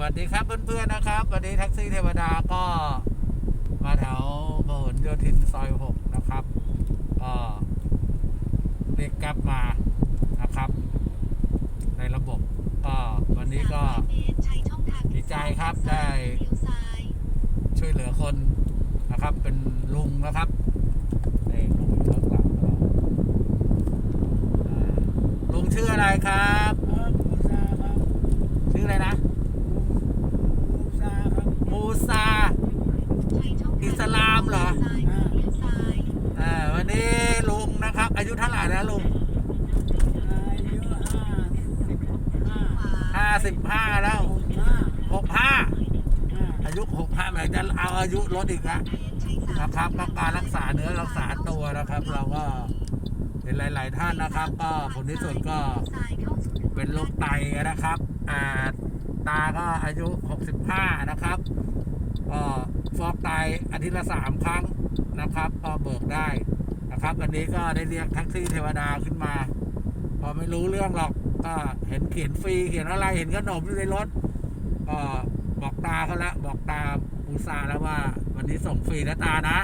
วัสดีครับเพื่อนๆนะครับ วันนี้แท็กซี่เทวดาก็มาแถวพหลโยธินซอยหกนะครับก็เรียกแก๊ปมานะครับ ในระบบก็วันนี้ก็ดีใจครับได้ช่วยเหลือคนนะครับ เป็นลุงนะครับนี่ลุงอยู่ข้างหลังเราอ่าลุงชื่ออะไรครับ เออมูซาครับ ชื่ออะไรนะ มูซาครับ มูซา อิสลามเหรอ อ่าวันนี้ลุงนะครับ อายุเท่าไหร่แล้วลุงห้าสิบห้าแล้วหกห้าอายุหกห้าแบบจะเอาอายุลดอีกอะนะครับก็การรักษาเนื้อรักษาตัวนะครับ เราก็เห็นหลาย ๆ ท่านนะครับ ก็ผลที่สุดก็เป็นโรคไตนะครับอ่าตาก็อายุหกสิบห้านะครับก็ฟอกไตอาทิตย์ละสามครั้งนะครับ ก็เบิกได้ นะครับวันนี้ก็ได้เรียกแท็กซี่เทวดาขึ้นมา พอไม่รู้เรื่องหรอกก็เห็นเขียนฟรีเขียนอะไรเห็นขนมอยู่ในรถก็บอกตาเขาละบอกตาปูซาแล้วว่า วันนี้ส่งฟรีนะตานะ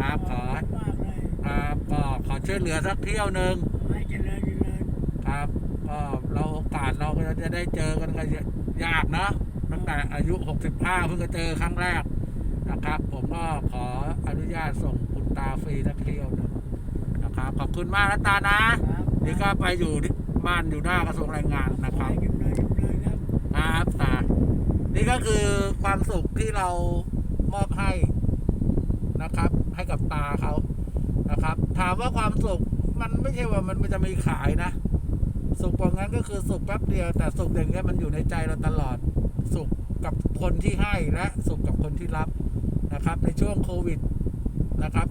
ครับขอมากเลยครับก็ขอช่วยเหลือสักเที่ยวหนึ่งให้เจริญเจริญครับก็เราโอกาสเราก็จะได้เจอกันก็ยากนะตั้งแต่อายุ 65 เพิ่งจะเจอครั้งแรกนะครับ ผมก็ขออนุญาตส่งคุณ ตาฟรีสักเที่ยวหนึ่งนะครับขอบคุณมากนะตานะ นี่ก็ไปอยู่ที่บ้านอยู่หน้ากระทรวงแรงงานนะครับครับตานี่ก็คือความสุขที่เรามอบให้นะครับ ให้กับตาเขานะครับ ถามว่าความสุขมันไม่ใช่ว่ามันจะมีขายนะ สุขกว่านั้นก็คือสุขแป๊บเดียว แต่สุขอย่างเงี้มันอยู่ในใจเราตลอดสุขกับคนที่ให้และสุขกับคนที่รับนะครับ ในช่วงโควิดนะครับ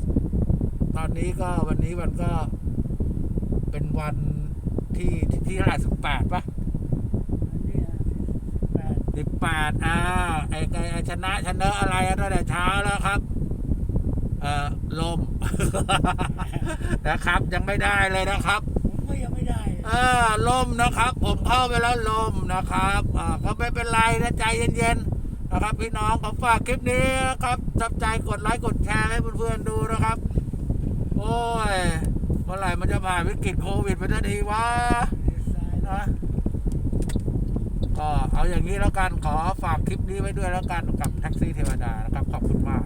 ตอนนี้ก็วันนี้มันก็เป็นวันที่ที่ที่เท่าไหร่สิบแปดปะอันนี้แปดสิบแปดอ่าไอ้ไอ้ไอ้ชนะชนะอะไรตั้งแต่เช้าแล้วครับ เอ่อลม นะครับ ยังไม่ได้เลยนะครับผมก็ยังไม่ได้เออลมนะครับ ผมเข้าไปแล้วลมนะครับอ่าก็ไม่เป็นไรนะใจเย็นๆนะครับพี่น้องผมฝากคลิปนี้นะครับจับใจกดไลค์กดแชร์ให้เพื่อนๆดูนะครับ โอ้ยเมื่อไหร่มันจะผ่านวิกฤตโควิดไปสักทีวะซ้ายนะนะก็เอาอย่างนี้แล้วกันขอฝากคลิปนี้ไว้ด้วยแล้วกันกับแท็กซี่เทวดานะครับขอบคุณมาก